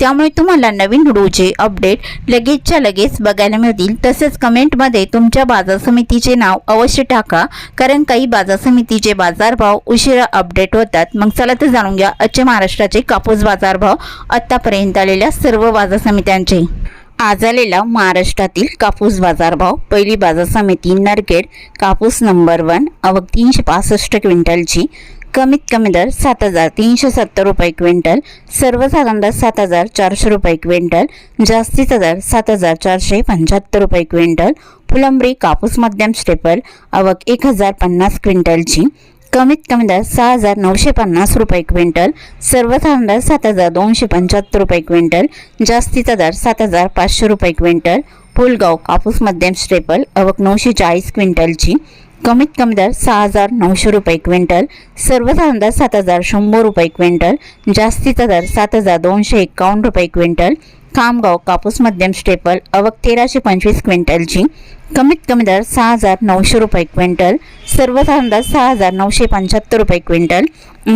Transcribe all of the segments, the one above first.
त्यामुळे तुम्हाला नवीन व्हिडिओचे अपडेट लगेचच्या लगेच बघायला मिळतील. तसेच कमेंटमध्ये तुमच्या बाजार समितीचे नाव अवश्य टाका कारण काही बाजार समितीचे बाजारभाव उशिरा अपडेट होतात. मग चला तर जाणून घ्या आजचे महाराष्ट्राचे कापूस बाजारभाव आत्तापर्यंत आलेल्या सर्व बाजार समित्यांचे. आज आलेला महाराष्ट्रातील कापूस बाजारभाव पहिली बाजार समिती नरखेड कापूस नंबर वन अवघ तीनशे पासष्ट क्विंटलची कमीत कमी दर सात हजार तीनशे सत्तर रुपये क्विंटल सर्वसाधारण दर सात हजार चारशे रुपये क्विंटल जास्तीचा दर सात हजार चारशे पंच्याहत्तर रुपये क्विंटल फुलंबरी कापूस मध्यम स्टेपल आवक एक हजार पन्नास क्विंटलची कमीत कमी दर सहा हजार नऊशे पन्नास रुपये क्विंटल सर्वसाधारण दर सात हजार दोनशे पंच्याहत्तर रुपये क्विंटल जास्तीचा दर सात हजार पाचशे रुपये क्विंटल फुलगाव कापूस मध्यम स्टेपल अवक नऊशे चाळीस क्विंटलची कमीत कमी दर सहा हजार नऊशे रुपये क्विंटल सर्वसाधारण दर सात हजार शंभर रुपये क्विंटल जास्तीचा दर सात हजार दोनशे एकावन्न रुपये क्विंटल खामगाव कापूस मध्यम स्टेपल अवक तेराशे पंचवीस क्विंटलची कमीत कमी दर सहा हजार नऊशे रुपये क्विंटल सर्वसाधारण दर सहा हजार नऊशे पंच्याहत्तर रुपये क्विंटल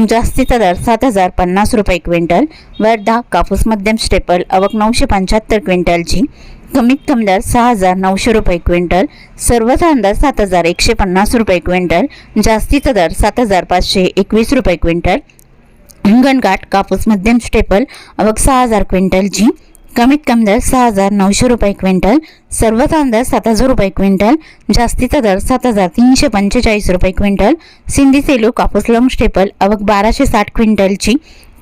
जास्तीचा दर सात हजार पन्नास रुपये क्विंटल वर्धा कापूस मध्यम स्टेपल अवक नऊशे पंच्याहत्तर क्विंटलची कमीत कमी दर सहा हजार नऊशे रुपये क्विंटल सर्वसाधारण दर सात हजार एकशे पन्नास रुपये क्विंटल जास्तीचा दर सात हजार पाचशे एकवीस रुपये क्विंटल. हिंगणघाट कापूस मध्यम स्टेपल अवघ सहा हजार क्विंटलची कमीत कमी दर सहा हजार नऊशे रुपये क्विंटल सर्वसाधारण दर सात हजार रुपये क्विंटल जास्तीचा दर सात हजार तीनशे पंचेचाळीस रुपये क्विंटल. सिंधी सेलू कापूस लॉंग स्टेपल अवघ बाराशे साठ क्विंटलची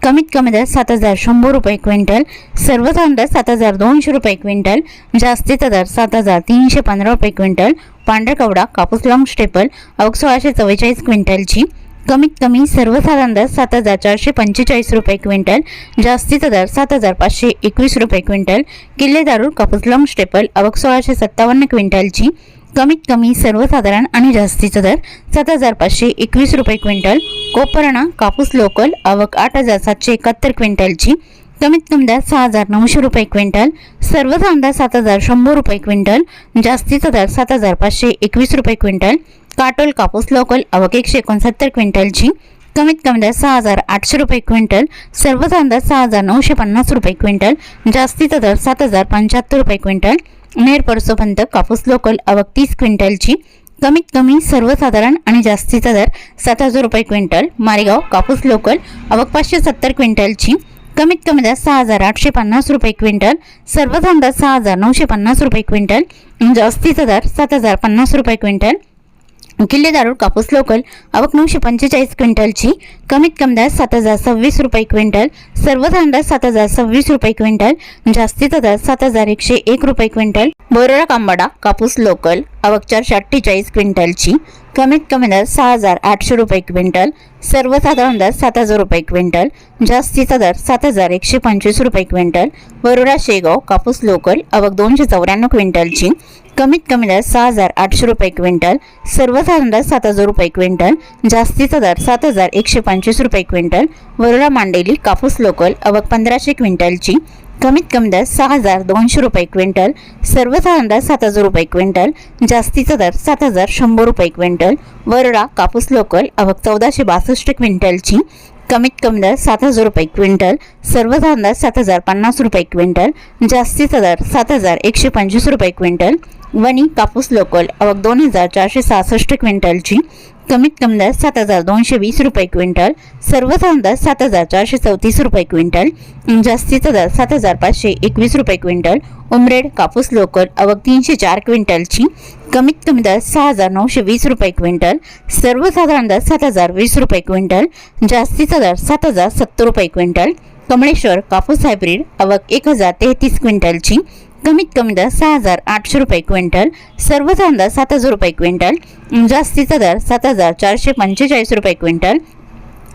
कमीत कमी दर सात हजार शंभर रुपये क्विंटल सर्वसाधारण दर सात हजार दोनशे रुपये क्विंटल जास्तीचा दर सात हजार तीनशे पंधरा रुपये क्विंटल पांढरकवडा कापूस लॉंग स्टेपल अवघ सोळाशे चव्वेचाळीस क्विंटलची. कमीत कमी सर्वसाधारण दर सात हजार चारशे पंचेचाळीस रुपये क्विंटल जास्तीचा दर सात हजार पाचशे एकवीस रुपये क्विंटल किल्ले दारूर कापूस लॉंग स्टेपल अवघ सोळाशे सत्तावन्न क्विंटलची. कमीत कमी सर्वसाधारण आणि जास्तीचा दर सात हजार पाचशे एकवीस रुपये क्विंटल कोपरणा कापूस लोकल आवक आठ हजार सातशे एकाहत्तर क्विंटलची कमीत कमी दर सहा हजार नऊशे रुपये क्विंटल सर्व दर सात हजार शंभर रुपये क्विंटल जास्तीचा दर सात हजार पाचशे एकवीस रुपये क्विंटल काटोल कापूस लोकल आवक एकशे एकोणसत्तर क्विंटलची कमीत कमी दर सहा हजार आठशे रुपये क्विंटल सर्वसाधारण दर सहा हजार नऊशे पन्नास रुपये क्विंटल जास्तीचा दर सात हजार पंच्याहत्तर रुपये क्विंटल नेर परसोपंत कापूस लोकल आवक तीस क्विंटलची कमीत कमी सर्वसाधारण आणि जास्तीचा दर सात हजार रुपये क्विंटल मारेगाव कापूस लोकल आवक पाचशे सत्तर क्विंटलची कमीत कमी दर सहा हजार आठशे पन्नास रुपये क्विंटल सर्वसाधारण दर सहा हजार नऊशे पन्नास रुपये क्विंटल जास्तीचा दर सात हजार पन्नास रुपये क्विंटल किल्ले दारूड कापूस लोकल आवक नऊशे पंचेचाळीस क्विंटलची कमीत कमी दर सात हजार सव्वीस रुपये क्विंटल सर्वसाधारण दर सात हजार सव्वीस रुपये क्विंटल जास्तीचा दर सात हजार एकशे एक रुपये क्विंटल. बोरडा कांबाडा कापूस लोकल आवक चारशे अठ्ठेचाळीस क्विंटलची कमीत कमी दर सहा हजार आठशे रुपये क्विंटल सर्वसाधारण दर सात हजार रुपये क्विंटल जास्तीचा दर सात हजार एकशे पंचवीस रुपये क्विंटल वरोडा शेगाव कापूस लोकल अवघ दोनशे चौऱ्याण्णव क्विंटलची कमीत कमी दर सहा हजार आठशे रुपये क्विंटल सर्वसाधारण दर सात हजार रुपये क्विंटल जास्तीचा दर सात हजार एकशे पंचवीस रुपये क्विंटल वरोडा मांडेली कापूस लोकल अवक पंधराशे क्विंटलची कमीत कमी दर सहा हजार दोनशे रुपये क्विंटल सर्वसाधारण दर सात हजार रुपये क्विंटल जास्तीचा दर सात हजार शंभर रुपये क्विंटल वरडा कापूस लोकल अवक चौदाशे बासष्ट क्विंटलची कमीत कमी दर सात हजार रुपये क्विंटल सर्वसाधारण दर सात हजार पन्नास रुपये क्विंटल जास्तीचा दर सात हजार एकशे पंचवीस रुपये क्विंटल वणी कापूस लोकल अवक दोन हजार चारशे सहासष्ट क्विंटलची कमीत कमी दर सात हजार दोनशे वीस रुपये क्विंटल सर्वसाधारण दर सात हजार चारशे चौतीस रुपये क्विंटल जास्तीचा दर सात हजार पाचशे एकवीस रुपये क्विंटल उमरेड कापूस लोकल अवक तीनशे चार क्विंटलची कमीत कमी दर सहा हजार नऊशे वीस रुपये क्विंटल सर्वसाधारण दर सात हजार वीस रुपये क्विंटल जास्तीचा दर सात हजार सत्तर रुपये क्विंटल कमळेश्वर कापूस हायब्रिड अवक एक हजार तेहतीस क्विंटलची कमीत कमी दर सहा हजार आठशे रुपये क्विंटल सर्व दर सात हजार रुपये क्विंटल जास्तीचा दर सात हजार चारशे पंचेचाळीस रुपये क्विंटल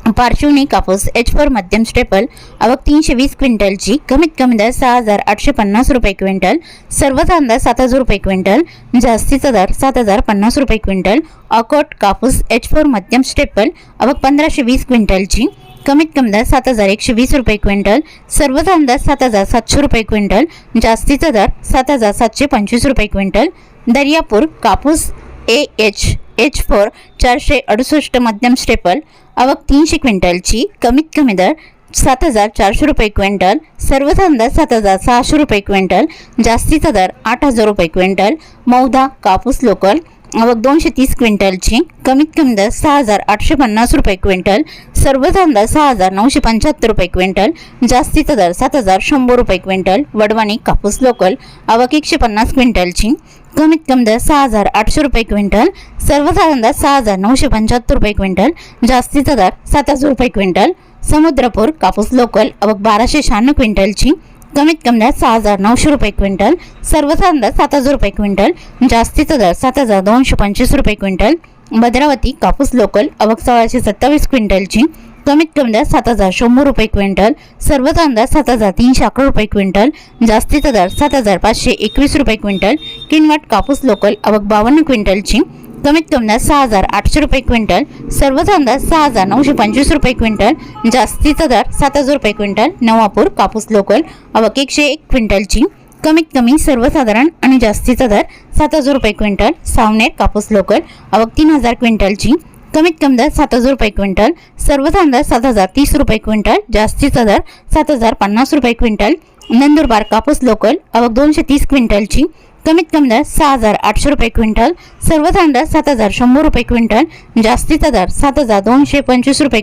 पार्श्वनी कापूस एच फोर मध्यम स्टेपल आवक तीनशे वीस क्विंटलची कमीत कमी दर सहा हजार आठशे पन्नास रुपये क्विंटल सर्वचा अंदाज सात हजार रुपये क्विंटल जास्तीचा दर सात हजार पन्नास रुपये क्विंटल अकोट कापूस एच फोर मध्यम स्टेपल आवक पंधराशे वीस क्विंटलची कमीत कमी दर सात हजार एकशे वीस रुपये क्विंटल सर्वचा अंदाज सात हजार सातशे रुपये क्विंटल जास्तीचा दर सात हजार सातशे पंचवीस रुपये क्विंटल. दर्यापूर कापूस ए एच एच फोर चारशे अडुसष्ट मध्यम स्टेपल आवक तीनशे क्विंटलची कमीत कमी दर सात हजार चारशे रुपये क्विंटल सर्वचा दर सात हजार सहाशे रुपये क्विंटल जास्तीचा दर आठ हजार रुपये क्विंटल. मौदा कापूस लोकल आवक दोनशे तीस क्विंटलची कमीत कमी दर सहा हजार आठशे पन्नास रुपये क्विंटल सर्वचा दर सहा हजार नऊशे पंच्याहत्तर रुपये क्विंटल जास्तीचा दर सात हजार शंभर रुपये क्विंटल वडवाणी कापूस लोकल आवक एकशे पन्नास क्विंटलची कमीत कमी दर सहा हजार आठशे रुपये क्विंटल सर्वसाधारण दर सहा हजार नऊशे पंच्याहत्तर रुपये क्विंटल जास्तीचा दर सात हजार रुपये क्विंटल समुद्रपूर कापूस लोकल आवक बाराशे शहाण्णव क्विंटलची कमीत कमी दर सहा हजार नऊशे रुपये क्विंटल सर्वचा दर सात हजार रुपये क्विंटल जास्तीचा दर सात हजार दोनशे पंचवीस रुपये क्विंटल भद्रावती कापूस लोकल अवक सोळाशे सत्तावीस क्विंटलची कमीत कमी दर सात हजार शंभर रुपये क्विंटल सर्वचा अंदाज सात हजार तीनशे अकरा रुपये क्विंटल जास्तीचा दर सात हजार पाचशे एकवीस रुपये क्विंटल किनवट कापूस लोकल अवक बावन्न क्विंटलची कमीत कमी दर सहा हजार आठशे रुपये क्विंटल सर्व अंदाज सहा हजार नऊशे पंचवीस रुपये क्विंटल जास्तीचा दर सात हजार रुपये क्विंटल नवापूर कापूस लोकल अवक एकशे एक क्विंटलची कमीत कमी सर्वसाधारण आणि जास्तीचा दर सात हजार रुपये क्विंटल सावनेर कापूस लोकल अवक तीन हजार क्विंटलची कमीत कमी दर सात हजार रुपये क्विंटल सर्वचा अंदाज सात हजार तीस रुपये क्विंटल जास्तीचा दर सात हजार पन्नास रुपये क्विंटल नंदुरबार कापूस लोकल अवक दोनशे तीस क्विंटलची कमीत कमी दर सहा हजार आठशे रुपये क्विंटल सर्वसाधारण दर सात हजार शंभर रुपये क्विंटल जास्तीचा दर सात हजार दोनशे पंचवीस रुपये